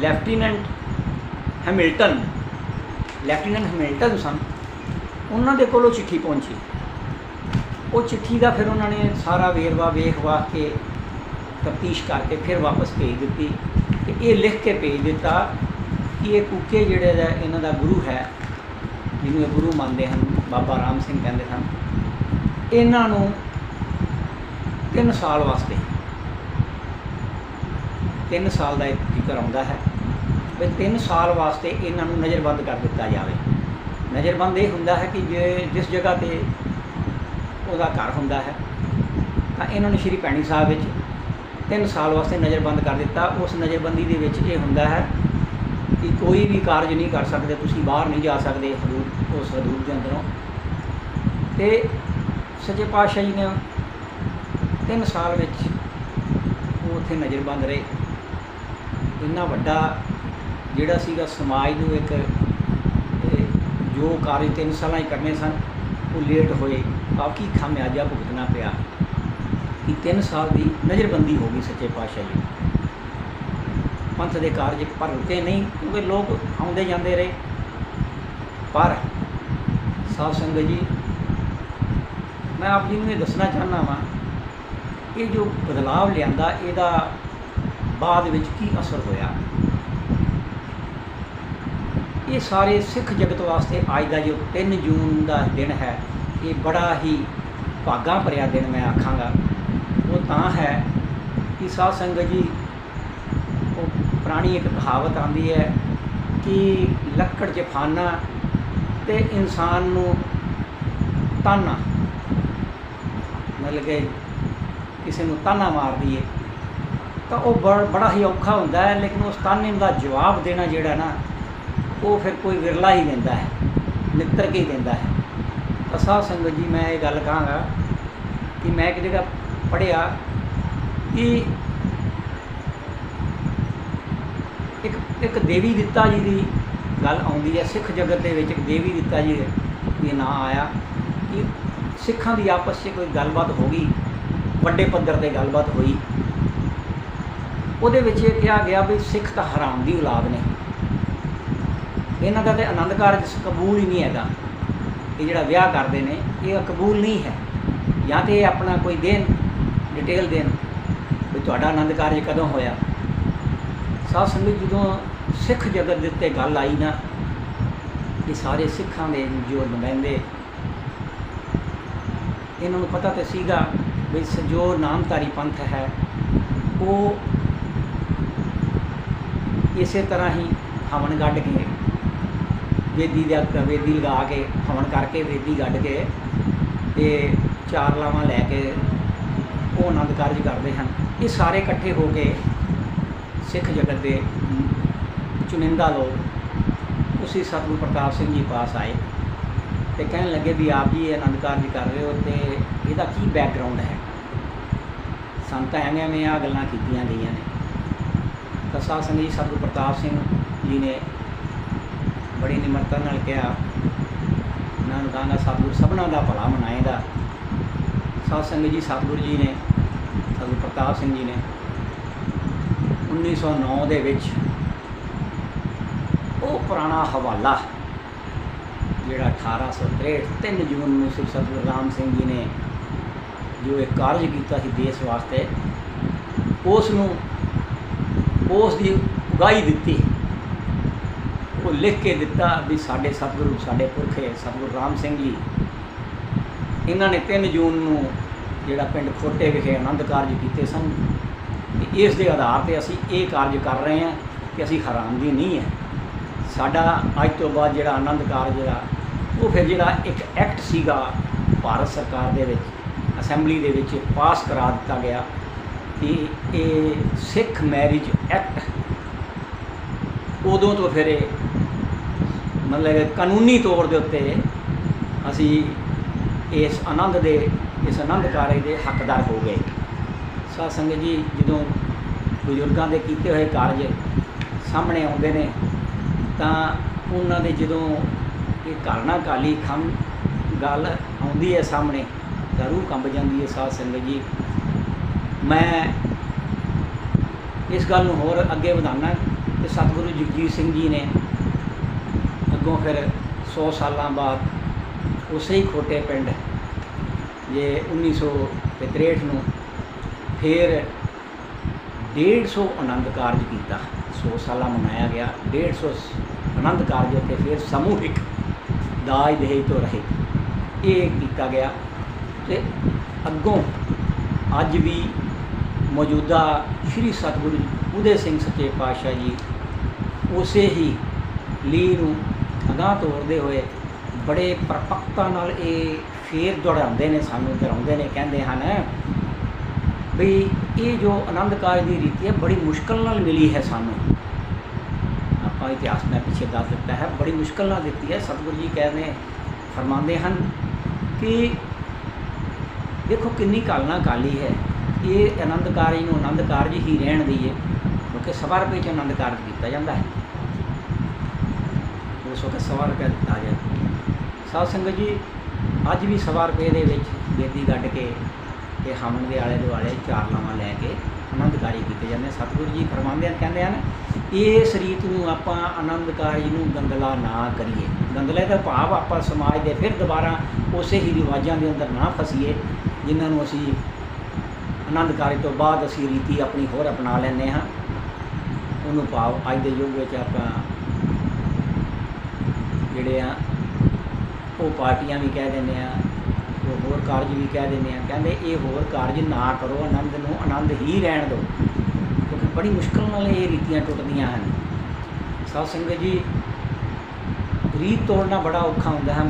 Lieutenant Hamilton lieutenant Hamilton ਸਨ। ਉਹਨਾਂ ਦੇ ਕੋਲੋਂ ਚਿੱਠੀ ਪਹੁੰਚੀ। ਉਹ ਚਿੱਠੀ ਦਾ ਫਿਰ ਉਹਨਾਂ ਨੇ ਸਾਰਾ ਵੇਰਵਾ ਵੇਖ ਵਾਖ ਕੇ ਤਫਤੀਸ਼ ਕਰਕੇ ਫਿਰ ਵਾਪਸ ਭੇਜ ਦਿੱਤੀ ਤੇ ਇਹ ਲਿਖ ਕੇ ਭੇਜ ਦਿੱਤਾ ਕਿ ਇਹ ਕੁੱਕੇ ਜਿਹੜੇ ਦਾ ਇਹਨਾਂ ਦਾ ਗੁਰੂ ਹੈ, ਜਿਹਨੂੰ ਇਹ ਗੁਰੂ ਮੰਨਦੇ ਹਨ, ਬਾਬਾ ਰਾਮ ਸਿੰਘ ਕਹਿੰਦੇ ਹਨ ਇਹਨਾਂ ਨੂੰ 3 ਸਾਲ ਵਾਸਤੇ 3 ਸਾਲ ਦਾ ਇੱਕ ਜ਼ਿਕਰ ਆਉਂਦਾ ਹੈ ਵੀ 3 ਸਾਲ ਵਾਸਤੇ ਇਹਨਾਂ ਨੂੰ ਨਜ਼ਰਬੰਦ ਕਰ ਦਿੱਤਾ ਜਾਵੇ। ਨਜ਼ਰਬੰਦ ਇਹ ਹੁੰਦਾ ਹੈ ਕਿ ਜੇ ਜਿਸ ਜਗ੍ਹਾ ਤੇ ਉਹਦਾ ਘਰ ਹੁੰਦਾ ਹੈ, ਤਾਂ ਇਹਨਾਂ ਨੂੰ ਸ਼੍ਰੀ ਭੈਣੀ ਸਾਹਿਬ ਵਿੱਚ 3 ਸਾਲ ਵਾਸਤੇ ਨਜ਼ਰਬੰਦ ਕਰ ਦਿੱਤਾ। ਉਸ ਨਜ਼ਰਬੰਦੀ ਦੇ ਵਿੱਚ ਇਹ ਹੁੰਦਾ ਹੈ ਕਿ ਕੋਈ ਵੀ ਕਾਰਜ ਨਹੀਂ ਕਰ ਸਕਦੇ, ਤੁਸੀਂ ਬਾਹਰ ਨਹੀਂ ਜਾ ਸਕਦੇ ਹਦੂਦ, ਉਸ ਹਦੂਦ ਦੇ ਅੰਦਰੋਂ। ਤੇ ਸੱਚੇ ਪਾਤਸ਼ਾਹ ਜੀ ਨੇ 3 ਸਾਲ ਵਿੱਚ ਉਹ ਉੱਥੇ ਨਜ਼ਰਬੰਦ ਰਹੇ। ਇੰਨਾ ਵੱਡਾ ਜਿਹੜਾ ਸੀਗਾ ਸਮਾਜ ਨੂੰ ਇੱਕ ਜੋ ਕਾਰਜ ਤਿੰਨ ਸਾਲਾਂ ਹੀ ਕਰਨੇ ਸਨ, ਉਹ ਲੇਟ ਹੋਏ। ਕਾਫੀ ਖਾਮਿਆਜਾ ਭੁਗਤਣਾ ਪਿਆ। ਕਿ 3 ਸਾਲ ਦੀ ਨਜ਼ਰਬੰਦੀ ਹੋ ਗਈ ਸੱਚੇ ਪਾਤਸ਼ਾਹ ਜੀ। ਪੰਥ ਦੇ ਕਾਰਜ ਪਰ ਰੁਕੇ ਨਹੀਂ, ਕਿਉਂਕਿ ਲੋਕ ਆਉਂਦੇ ਜਾਂਦੇ ਰਹੇ। ਪਰ ਸਾਧ ਸੰਗਤ ਜੀ, ਮੈਂ ਆਪ ਜੀ ਨੂੰ ਇਹ ਦੱਸਣਾ ਚਾਹੁੰਦਾ ਵਾਂ, ਇਹ ਜੋ ਬਦਲਾਵ ਲਿਆਂਦਾ, ਇਹਦਾ ਬਾਅਦ ਵਿੱਚ ਕੀ ਅਸਰ ਹੋਇਆ? ਇਹ ਸਾਰੇ ਸਿੱਖ ਜਗਤ ਵਾਸਤੇ ਅੱਜ ਦਾ ਜੋ 3 ਜੂਨ ਦਾ ਦਿਨ ਹੈ, ਇਹ ਬੜਾ ਹੀ ਭਾਗਾ ਭਰਿਆ ਦਿਨ ਮੈਂ ਆਖਾਂਗਾ। ਉਹ ਤਾਂ ਹੈ ਕਿ ਸਾਧ ਸੰਗਤ ਜੀ, ਉਹ ਪੁਰਾਣੀ ਇੱਕ ਕਹਾਵਤ ਆਂਦੀ ਹੈ ਕਿ ਲੱਕੜ 'ਚ ਫਾਨਾ ਤੇ ਇਨਸਾਨ ਨੂੰ ਤਾਨਾ ਮਤਲਬ ਕਿ ਕਿਸੇ ਨੂੰ ਤਾਨਾ ਮਾਰਦੀ ਦਈਏ। ਤਾਂ ਉਹ ਬੜ- ਬੜਾ ਹੀ ਔਖਾ ਹੁੰਦਾ ਹੈ, ਲੇਕਿਨ ਉਸ ਤਾਨੇ ਦਾ ਜਵਾਬ ਦੇਣਾ ਜਿਹੜਾ ਨਾ, ਉਹ ਫਿਰ ਕੋਈ ਵਿਰਲਾ ਹੀ ਦਿੰਦਾ ਹੈ, ਨਿੱਤਰ ਕੇ ਹੀ ਦਿੰਦਾ ਹੈ। ਤਾਂ ਸਾਧ ਸੰਗਤ ਜੀ, ਮੈਂ ਇਹ ਗੱਲ ਕਹਾਂਗਾ ਕਿ ਮੈਂ ਇੱਕ ਜਗ੍ਹਾ ਪੜ੍ਹਿਆ ਕਿ ਇੱਕ ਇੱਕ ਦੇਵੀ ਦਿੱਤਾ ਜੀ ਦੀ ਗੱਲ ਆਉਂਦੀ ਹੈ, ਸਿੱਖ ਜਗਤ ਦੇ ਵਿੱਚ ਇੱਕ ਦੇਵੀ ਦਿੱਤਾ ਜੀ ਦੇ ਨਾਂ ਆਇਆ ਕਿ ਸਿੱਖਾਂ ਦੀ ਆਪਸ 'ਚ ਕੋਈ ਗੱਲਬਾਤ ਹੋ ਗਈ, ਵੱਡੇ ਪੱਧਰ ਤੇ ਗੱਲਬਾਤ ਹੋਈ। ਉਹਦੇ ਵਿੱਚ ਇਹ ਕਿਹਾ ਗਿਆ ਵੀ ਸਿੱਖ ਤਾਂ ਹਰਾਮ ਦੀ ਔਲਾਦ ਨੇ। ਇਹਨਾਂ ਦਾ ਤੇ ਆਨੰਦ ਕਾਰਜ ਕਬੂਲ ਹੀ ਨਹੀਂ ਹੈਗਾ ਇਹ ਜਿਹੜਾ ਵਿਆਹ ਕਰਦੇ ਨੇ, ਇਹ ਕਬੂਲ ਨਹੀਂ ਹੈ। ਜਾਂ ਤੇ ਇਹ ਆਪਣਾ ਕੋਈ ਦੇਣ ਡਿਟੇਲ ਦੇਣ ਵੀ ਤੁਹਾਡਾ ਆਨੰਦ ਕਾਰਜ ਕਦੋਂ ਹੋਇਆ। ਸਾਧ ਸੰਗਤ ਜਦੋਂ ਸਿੱਖ ਜਗਤ ਦੇ ਉੱਤੇ ਗੱਲ ਆਈ ਨਾ ਇਹ ਸਾਰੇ ਸਿੱਖਾਂ ਦੇ ਜੋ ਨੁਮਾਇੰਦੇ, ਇਹਨਾਂ ਨੂੰ ਪਤਾ ਤੇ ਸੀਗਾ ਵੀ ਜੋ ਨਾਮਧਾਰੀ ਪੰਥ ਹੈ, ਉਹ ਇਸੇ ਤਰ੍ਹਾਂ ਹੀ ਹਵਨ ਗੱਡ ਕੇ, ਵੇਦੀ ਦਾ ਵੇਦੀ ਲਗਾ ਕੇ, ਹਵਨ ਕਰਕੇ ਵੇਦੀ ਗੱਡ ਕੇ ਤੇ ਚਾਰ ਲਾਵਾਂ ਲੈ ਕੇ ਉਹ ਆਨੰਦ ਕਾਰਜ ਕਰਦੇ ਹਨ। ਇਹ ਸਾਰੇ ਇਕੱਠੇ ਹੋ ਕੇ ਸਿੱਖ ਜਗਤ ਦੇ ਚੁਣਿੰਦਾ ਲੋਕ ਉਸੇ ਸਤਿਗੁਰੂ ਪ੍ਰਤਾਪ ਸਿੰਘ ਜੀ ਪਾਸ ਆਏ ਤੇ ਕਹਿਣ ਲੱਗੇ ਵੀ ਆਪ ਜੀ ਇਹ ਆਨੰਦ ਕਾਰਜ ਕਰ ਰਹੇ ਹੋ ਤੇ ਇਹਦਾ ਕੀ ਬੈਕਗ੍ਰਾਉਂਡ ਹੈ? ਸੰਤਾਂ ਐਵੇਂ ਐਵੇਂ ਆ, ਗੱਲਾਂ ਕੀਤੀਆਂ ਗਈਆਂ ਨੇ। ਤਾਂ ਸਾਧ ਜੀ, ਸਤਿਗੁਰੂ ਪ੍ਰਤਾਪ ਸਿੰਘ ਜੀ ਨੇ ਬੜੀ ਨਿਮਰਤਾ ਨਾਲ ਕਿਹਾ, ਮੈਂ ਉਹਨੂੰ ਕਹਾਂਗਾ ਸਤਿਗੁਰ ਸਭਨਾਂ ਦਾ ਭਲਾ ਮਨਾਏਗਾ ਸਾਧ ਸੰਗਤ ਜੀ, ਸਤਿਗੁਰੂ ਜੀ ਨੇ, ਸਤਿਗੁਰੂ ਪ੍ਰਤਾਪ ਸਿੰਘ ਜੀ ਨੇ 1909 ਦੇ ਵਿੱਚ ਉਹ ਪੁਰਾਣਾ ਹਵਾਲਾ, ਜਿਹੜਾ 1863 3 ਜੂਨ ਨੂੰ ਸ੍ਰੀ ਸਤਿਗੁਰੂ ਰਾਮ ਸਿੰਘ ਜੀ ਨੇ ਜੋ ਇਹ ਕਾਰਜ ਕੀਤਾ ਸੀ ਦੇਸ਼ ਵਾਸਤੇ, ਉਸ ਨੂੰ ਉਸ ਦੀ ਉਗਾਈ ਦਿੱਤੀ। ਉਹ ਲਿਖ ਕੇ ਦਿੱਤਾ ਵੀ ਸਾਡੇ ਸਤਿਗੁਰੂ, ਸਾਡੇ ਪੁਰਖੇ ਸਤਿਗੁਰੂ ਰਾਮ ਸਿੰਘ ਜੀ। ਇਹਨਾਂ ਨੇ 3 ਜੂਨ ਨੂੰ ਜਿਹੜਾ ਪਿੰਡ ਖੋਟੇ ਵਿਖੇ ਆਨੰਦ ਕਾਰਜ ਕੀਤੇ ਸਨ। ਤੇ ਇਸ ਦੇ ਆਧਾਰ ਤੇ ਅਸੀਂ ਇਹ ਕਾਰਜ ਕਰ ਰਹੇ ਹਾਂ ਕਿ ਅਸੀਂ ਹਰਾਮ ਦੀ ਨਹੀਂ ਹੈ। ਸਾਡਾ ਅੱਜ ਤੋਂ ਬਾਅਦ ਜਿਹੜਾ ਆਨੰਦ ਕਾਰਜ ਜਿਹੜਾ ਉਹ ਫਿਰ ਜਿਹੜਾ ਇੱਕ ਐਕਟ ਸੀਗਾ, ਭਾਰਤ ਸਰਕਾਰ ਦੇ ਵਿੱਚ, ਅਸੈਂਬਲੀ ਦੇ ਵਿੱਚ ਪਾਸ ਕਰਾ ਦਿੱਤਾ ਗਿਆ। ਕਿ ਇਹ ਸਿੱਖ ਮੈਰਿਜ ਐਕਟ ਉਦੋਂ ਤੋਂ ਫਿਰ ਇਹ ਮਤਲਬ ਕਾਨੂੰਨੀ ਤੌਰ ਦੇ ਉੱਤੇ ਅਸੀਂ ਇਸ ਆਨੰਦ ਦੇ, ਇਸ ਆਨੰਦ ਕਾਰਜ ਦੇ ਹੱਕਦਾਰ ਹੋ ਗਏ। ਸਾਧ ਸੰਗਤ ਜੀ, ਜਦੋਂ ਬਜ਼ੁਰਗਾਂ ਦੇ ਕੀਤੇ ਹੋਏ ਕਾਰਜ ਸਾਹਮਣੇ ਆਉਂਦੇ ਨੇ, ਤਾਂ ਉਹਨਾਂ ਦੇ ਜਦੋਂ ਇਹ ਕਾਲਣਾ ਕਾਲੀ ਖੰਮ ਗੱਲ ਆਉਂਦੀ ਹੈ ਸਾਹਮਣੇ, ਤਾਂ ਰੂਹ ਕੰਬ ਜਾਂਦੀ ਹੈ ਸਾਧ ਸੰਗਤ ਜੀ। ਮੈਂ ਇਸ ਗੱਲ ਨੂੰ ਹੋਰ ਅੱਗੇ ਵਧਾਉਣਾ ਕਿ ਸਤਿਗੁਰੂ ਜਗਜੀਤ ਸਿੰਘ ਜੀ ਨੇ ਅੱਗੋਂ ਫਿਰ 100 ਸਾਲਾਂ ਬਾਅਦ ਉਸੇ ਹੀ ਖੋਟੇ ਪਿੰਡ ਜੇ 1963 ਨੂੰ ਫਿਰ 150 ਆਨੰਦ ਕਾਰਜ ਕੀਤਾ। 100 ਸਾਲਾ ਮਨਾਇਆ ਗਿਆ। 150 ਆਨੰਦ ਕਾਰਜ ਉੱਤੇ ਫਿਰ ਸਮੂਹਿਕ ਦਾਜ ਦੇਹ ਤੋਂ ਰਹੇ। ਇਹ ਕੀਤਾ ਗਿਆ ਤੇ ਅੱਗੋਂ ਅੱਜ ਵੀ ਮੌਜੂਦਾ ਸ੍ਰੀ ਸਤਿਗੁਰੂ ਉਦੇ ਸਿੰਘ ਸੱਚੇ ਪਾਤਸ਼ਾਹ ਜੀ ਉਸੇ ਹੀ ਲੀ ਨੂੰ ਅਗਾਂਹ ਤੋਰਦੇ ਹੋਏ ਬੜੇ ਪਰਪੱਕਤਾ ਨਾਲ ਇਹ ਫੇਰ ਦੁਹਰਾਉਂਦੇ ਨੇ, ਸਾਨੂੰ ਦੁਹਰਾਉਂਦੇ ਨੇ, ਕਹਿੰਦੇ ਹਨ ਵੀ ਇਹ ਜੋ ਆਨੰਦ ਕਾਰਜ ਦੀ ਰੀਤੀ ਹੈ, ਬੜੀ ਮੁਸ਼ਕਲ ਨਾਲ ਮਿਲੀ ਹੈ ਸਾਨੂੰ। ਆਪਾਂ ਇਤਿਹਾਸ ਮੈਂ ਪਿੱਛੇ ਦੱਸ ਦਿੱਤਾ ਹੈ, ਬੜੀ ਮੁਸ਼ਕਲ ਨਾਲ ਦਿੱਤੀ ਹੈ। ਸਤਿਗੁਰੂ ਜੀ ਕਹਿੰਦੇ, ਫਰਮਾਉਂਦੇ ਹਨ ਕਿ ਦੇਖੋ ਕਿੰਨੀ ਕਾਲਨਾ ਕਾਲੀ ਹੈ। ਇਹ ਆਨੰਦ ਕਾਰਜ ਨੂੰ ਆਨੰਦ ਕਾਰਜ ਹੀ ਰਹਿਣ ਦਈਏ, ਕਿਉਂਕਿ ਸਵਾ ਰੁਪਏ ਚ ਆਨੰਦ ਕਾਰਜ ਕੀਤਾ ਜਾਂਦਾ ਹੈ। ਉਸ ਵਕਤ ਸਵਾ ਰੁਪਏ ਦਿੱਤਾ ਜਾਏ ਸਾਧ ਸੰਗਤ ਜੀ, ਅੱਜ ਵੀ ਸਵਾ ਰੁਪਏ ਦੇ ਵਿੱਚ ਬੇਦੀ ਗੱਡ ਕੇ ਤੇ ਹਮਨ ਦੇ ਆਲੇ ਦੁਆਲੇ ਚਾਰ ਲਾਵਾਂ ਲੈ ਕੇ ਆਨੰਦ ਕਾਰਜ ਕੀਤੇ ਜਾਂਦੇ ਸਤਿਗੁਰੂ ਜੀ ਫਰਮਾਉਂਦੇ ਹਨ ਕਹਿੰਦੇ ਹਨ ਇਸ ਰੀਤ ਨੂੰ ਆਪਾਂ ਆਨੰਦ ਕਾਰਜ ਨੂੰ ਗੰਦਲਾ ਨਾ ਕਰੀਏ। ਗੰਦਲੇ ਦਾ ਭਾਵ ਆਪਾਂ ਸਮਾਜ ਦੇ ਫਿਰ ਦੁਬਾਰਾ ਉਸੇ ਹੀ ਰਿਵਾਜਾਂ ਦੇ ਅੰਦਰ ਨਾ ਫਸੀਏ, ਜਿਨ੍ਹਾਂ ਨੂੰ ਅਸੀਂ ਆਨੰਦ ਕਾਰਜ ਤੋਂ ਬਾਅਦ ਅਸੀਂ ਰੀਤੀ ਆਪਣੀ ਹੋਰ ਅਪਣਾ ਲੈਂਦੇ ਹਾਂ। ਉਹਨੂੰ ਭਾਵ ਅੱਜ ਦੇ ਯੁੱਗ ਵਿੱਚ ਆਪਾਂ ਜਿਹੜੇ ਆ, ਉਹ ਪਾਰਟੀਆਂ ਵੀ ਕਹਿ ਦਿੰਦੇ ਆ, ਉਹ ਹੋਰ ਕਾਰਜ ਵੀ ਕਹਿ ਦਿੰਦੇ ਆ। ਕਹਿੰਦੇ ਇਹ ਹੋਰ ਕਾਰਜ ਨਾ ਕਰੋ, ਆਨੰਦ ਨੂੰ ਆਨੰਦ ਹੀ ਰਹਿਣ ਦਿਓ। ਕਿਉਂਕਿ ਬੜੀ ਮੁਸ਼ਕਲ ਨਾਲ ਇਹ ਰੀਤੀਆਂ ਟੁੱਟਦੀਆਂ ਹਨ। ਸਾਧ ਸੰਗਤ ਜੀ, ਰੀਤ ਤੋੜਨਾ ਬੜਾ ਔਖਾ ਹੁੰਦਾ ਹੈ।